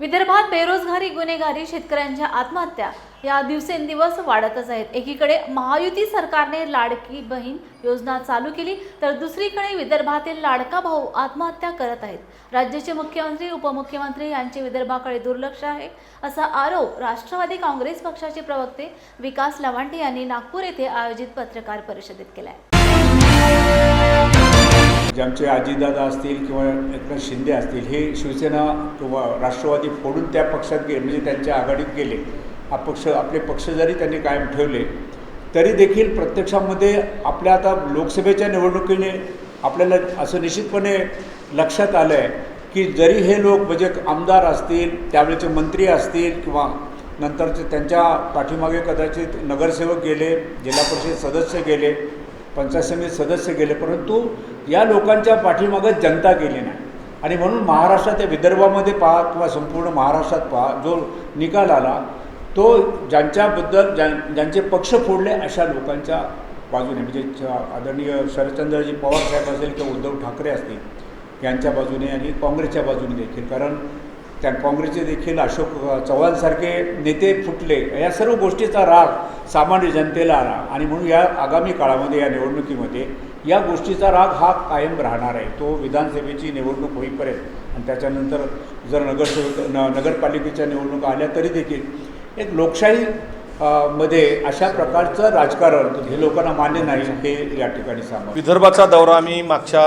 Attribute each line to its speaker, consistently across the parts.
Speaker 1: विदर्भात बेरोजगारी गुन्हेगारी शेतकऱ्यांच्या आत्महत्या. या दिवसेंदिवस वाढतच आहेत. एकीकडे महायुती सरकारने लाडकी बहीण योजना चालू केली तर दुसरीकडे विदर्भातील लाडका भाऊ आत्महत्या करत आहेत. राज्याचे मुख्यमंत्री उपमुख्यमंत्री यांचे विदर्भाकडे दुर्लक्ष आहे असा आरोप राष्ट्रवादी काँग्रेस पक्षाचे प्रवक्ते विकास लवांटे यांनी नागपूर येथे आयोजित पत्रकार परिषदेत केला आहे
Speaker 2: म्हणजे आमचे आजीदादा असतील किंवा एकनाथ शिंदे असतील हे शिवसेना किंवा राष्ट्रवादी फोडून त्या पक्षात गेले म्हणजे त्यांच्या आघाडीत गेले. हा पक्ष आपले पक्ष जरी त्यांनी कायम ठेवले तरी देखील प्रत्यक्षामध्ये आपल्या आता लोकसभेच्या निवडणुकीने आपल्याला असं निश्चितपणे लक्षात आलं आहे की जरी हे लोक म्हणजे आमदार असतील त्यावेळेचे मंत्री असतील किंवा नंतरचे त्यांच्या पाठीमागे कदाचित नगरसेवक गेले जिल्हा परिषद सदस्य गेले पंचायत समिती सदस्य गेले परंतु या लोकांच्या पाठीमागं जनता गेली नाही. आणि म्हणून महाराष्ट्रात या विदर्भामध्ये पहा किंवा संपूर्ण महाराष्ट्रात पहा जो निकाल आला तो ज्यांच्याबद्दल ज्यां ज्यांचे पक्ष फोडले अशा लोकांच्या बाजूने म्हणजे आदरणीय शरदचंद्रजी पवार साहेब असेल किंवा उद्धव ठाकरे असतील यांच्या बाजूने आणि काँग्रेसच्या बाजूने देखील. कारण त्या काँग्रेसचे देखील अशोक चव्हाणसारखे नेते फुटले. या सर्व गोष्टीचा राग सामान्य जनतेला आला. आणि म्हणून या आगामी काळामध्ये या निवडणुकीमध्ये या गोष्टीचा राग हा कायम राहणार आहे. तो विधानसभेची निवडणूक होईपर्यंत. आणि त्याच्यानंतर जर नगरसेवक न नगरपालिकेच्या निवडणुका आल्या तरी देखील एक लोकशाही मध्ये अशा प्रकारचं राजकारण हे लोकांना मान्य नाही हे या ठिकाणी सांगा
Speaker 3: विदर्भाचा दौरा आम्ही मागच्या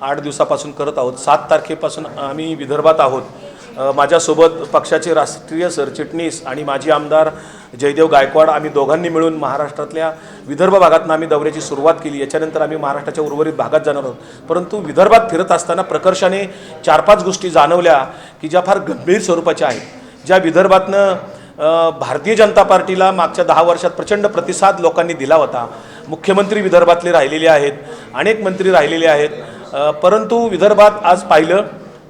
Speaker 3: आठ दिवसापासून करत आहोत. सात तारखेपासून आम्ही विदर्भात आहोत. माझ्यासोबत पक्षाचे राष्ट्रीय सरचिटणीस आणि माजी आमदार जयदेव गायकवाड आम्ही दोघांनी मिळून महाराष्ट्रातल्या विदर्भ भागातनं आम्ही दौऱ्याची सुरुवात केली. याच्यानंतर आम्ही महाराष्ट्राच्या उर्वरित भागात जाणार आहोत. परंतु विदर्भात फिरत असताना प्रकर्षाने चार पाच गोष्टी जाणवल्या की ज्या फार गंभीर स्वरूपाच्या आहेत. ज्या विदर्भातनं भारतीय जनता पार्टीला मागच्या दहा वर्षात प्रचंड प्रतिसाद लोकांनी दिला होता. मुख्यमंत्री विदर्भातले राहिलेले आहेत अनेक मंत्री राहिलेले आहेत. परंतु विदर्भात आज पाहिलं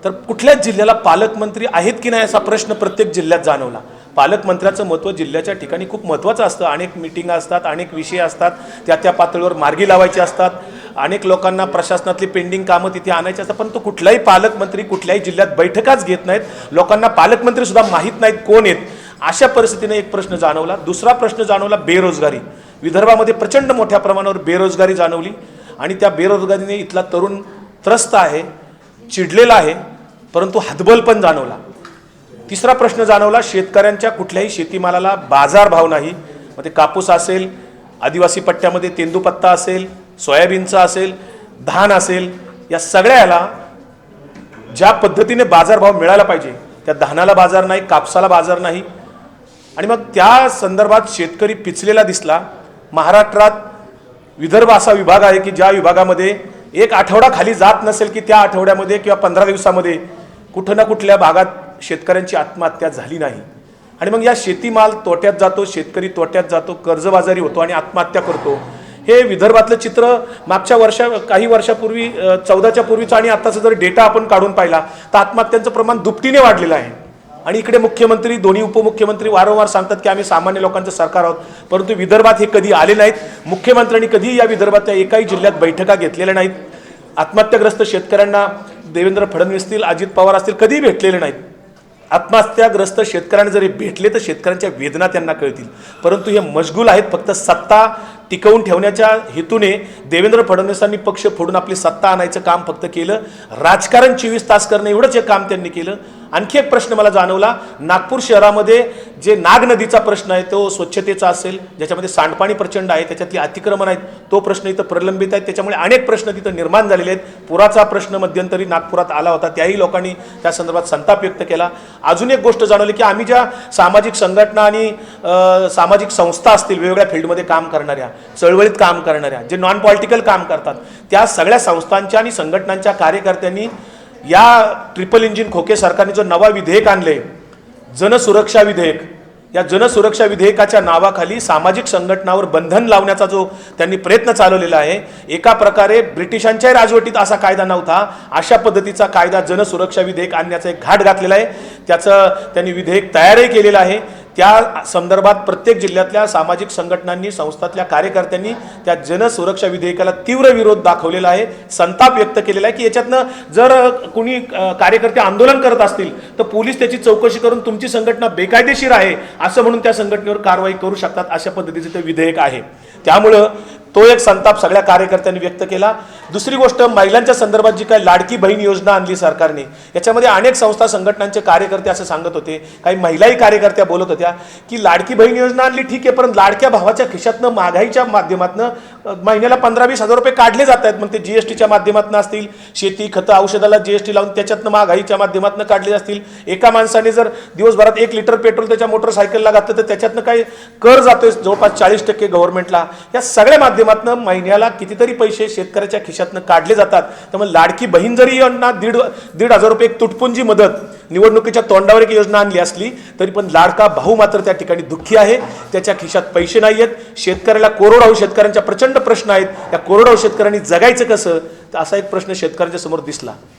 Speaker 3: तर कुठल्याच जिल्ह्याला पालकमंत्री आहेत की नाही असा प्रश्न प्रत्येक जिल्ह्यात जाणवला. पालकमंत्र्याचं महत्त्व जिल्ह्याच्या ठिकाणी खूप महत्त्वाचं असतं. अनेक मिटिंग असतात अनेक विषय असतात त्या त्या पातळीवर मार्गी लावायचे असतात. अनेक लोकांना प्रशासनातली पेंडिंग कामं तिथे आणायची असतात परंतु कुठलाही पालकमंत्री कुठल्याही जिल्ह्यात बैठकाच घेत नाहीत. लोकांना पालकमंत्रीसुद्धा माहीत नाहीत कोण आहेत. अशा परिस्थितीने एक प्रश्न जाणवला. दुसरा प्रश्न जाणवला बेरोजगारी. विदर्भामध्ये प्रचंड मोठ्या प्रमाणावर बेरोजगारी जाणवली आणि त्या बेरोजगारीने इथला तरुण त्रस्त आहे चिडलेला आहे. परंतु हतबल पण जाणवला. तिसरा प्रश्न जाणवला शेतकऱ्यांच्या कुठल्याही शेतीमालाला बाजारभाव नाही. मग ते कापूस असेल आदिवासी पट्ट्यामध्ये तेंदूपत्ता असेल सोयाबीनचा असेल धान असेल या सगळ्याला ज्या पद्धतीने बाजारभाव मिळाला पाहिजे त्या धानाला बाजार नाही कापसाला बाजार नाही. आणि मग त्या संदर्भात शेतकरी पिचलेला दिसला. महाराष्ट्रात विदर्भ असा विभाग आहे की ज्या विभागामध्ये एक आठवडा खाली जात नसेल की त्या आठवड्यामध्ये किंवा पंधरा दिवसामध्ये कुठं ना कुठल्या भागात शेतकऱ्यांची आत्महत्या झाली नाही. आणि मग या शेतीमाल तोट्यात जातो शेतकरी तोट्यात जातो कर्जबाजारी होतो आणि आत्महत्या करतो. हे विदर्भातलं चित्र मागच्या वर्षा काही वर्षापूर्वी चौदाच्या पूर्वीचा आणि आत्ताचा जर डेटा आपण काढून पाहिला तर आत्महत्यांचं प्रमाण दुपटीने वाढलेलं आहे. आणि इकडे मुख्यमंत्री दोन्ही उपमुख्यमंत्री वारंवार सांगतात की आम्ही सामान्य लोकांचं सरकार आहोत परंतु विदर्भात हे कधी आले नाहीत. मुख्यमंत्र्यांनी कधी या विदर्भातल्या एकाही जिल्ह्यात बैठका घेतलेल्या नाहीत. आत्महत्याग्रस्त शेतकऱ्यांना देवेंद्र फडणवीस असतील अजित पवार असतील कधीही भेटलेले नाहीत. आत्महत्याग्रस्त शेतकऱ्यांना जरी भेटले तर शेतकऱ्यांच्या वेदना त्यांना कळतील. परंतु हे मशगूल आहेत फक्त सत्ता टिकवून ठेवण्याच्या हेतूने देवेंद्र फडणवीसांनी पक्ष फोडून आपली सत्ता आणायचं काम फक्त केलं. राजकारण चोवीस तास करणं एवढंच हे काम त्यांनी केलं. आणखी एक प्रश्न मला जाणवला. नागपूर शहरामध्ये जे नाग नदीचा प्रश्न आहे तो स्वच्छतेचा असेल ज्याच्यामध्ये सांडपाणी प्रचंड आहे त्याच्यातली अतिक्रमण आहेत तो प्रश्न इथं प्रलंबित आहे त्याच्यामुळे अनेक प्रश्न तिथं निर्माण झालेले आहेत. पुराचा प्रश्न मध्यंतरी नागपुरात आला होता. त्याही लोकांनी त्या संदर्भात संताप व्यक्त केला. अजून एक गोष्ट जाणवली की आम्ही ज्या सामाजिक संघटना आणि सामाजिक संस्था असतील वेगवेगळ्या फील्डमध्ये काम करणाऱ्या चळवळीत काम करणाऱ्या जे नॉन पॉलिटिकल काम करतात त्या सगळ्या संस्थांच्या आणि संघटनांच्या कार्यकर्त्यांनी या ट्रिपल इंजिन खोके सरकारने जो नवा विधेयक आणले जनसुरक्षा विधेयक या जनसुरक्षा विधेयकाच्या नावाखाली सामाजिक संघटनावर बंधन लावण्याचा जो त्यांनी प्रयत्न चालवलेला आहे एका प्रकारे ब्रिटिशांच्याही राजवटीत असा कायदा नव्हता अशा पद्धतीचा कायदा जनसुरक्षा विधेयक आणण्याचा एक घाट घातलेला आहे. त्याचं त्यांनी विधेयक तयारही केलेलं आहे. त्या संदर्भात प्रत्येक जिल्ह्यातल्या सामाजिक संघटनांनी संस्थातल्या कार्यकर्त्यांनी त्या जनसुरक्षा विधेयकाला तीव्र विरोध दाखवलेला आहे. संताप व्यक्त केलेला आहे की याच्यातनं जर कुणी कार्यकर्ते आंदोलन करत असतील तर पोलीस त्याची चौकशी करून तुमची संघटना बेकायदेशीर आहे असं म्हणून त्या संघटनेवर कारवाई करू शकतात अशा पद्धतीचं ते विधेयक आहे. त्यामुळं तो एक संताप सगळ्या कार्यकर्त्यांनी व्यक्त केला. दुसरी गोष्ट महिलांच्या संदर्भात जी काही लाडकी बहीण योजना आणली सरकारने याच्यामध्ये अनेक संस्था संघटनांचे कार्यकर्ते असं सांगत होते. काही महिलाही कार्यकर्त्या बोलत होत्या की लाडकी बहीण योजना आणली ठीक आहे पण लाडक्या भावाच्या खिशातनं महागाईच्या माध्यमातनं महिन्याला पंधरा वीस हजार रुपये काढले जात आहेत. मग ते जी एस टीच्या माध्यमातून असतील शेती खतं औषधाला जी एस टी लावून त्याच्यातनं महागाईच्या माध्यमातून काढले असतील. एका माणसाने जर दिवसभरात एक लिटर पेट्रोल त्याच्या मोटरसायकलला घातलं तर त्याच्यातनं काही कर जातोय. जवळपास चाळीस टक्के गव्हर्नमेंटला या सगळ्या माध्यमातून महिन्याला कितीतरी पैसे शेतकऱ्याच्या खिशातनं काढले जातात. त्यामुळे लाडकी बहीण जरी यांना दीड दीड हजार रुपये एक तुटपुंजी मदत निवडणुकीच्या तोंडावर एक योजना आणली असली तरी पण लाडका भाऊ मात्र त्या ठिकाणी दुःखी आहे. त्याच्या खिशात पैसे नाही आहेत शेतकऱ्याला कोरोडाऊ शेतकऱ्यांच्या प्रचंड प्रश्न आहेत. त्या कोरोडाऊ शेतकऱ्यांनी जगायचं कसं? तर असा एक प्रश्न शेतकऱ्यांच्या समोर दिसला.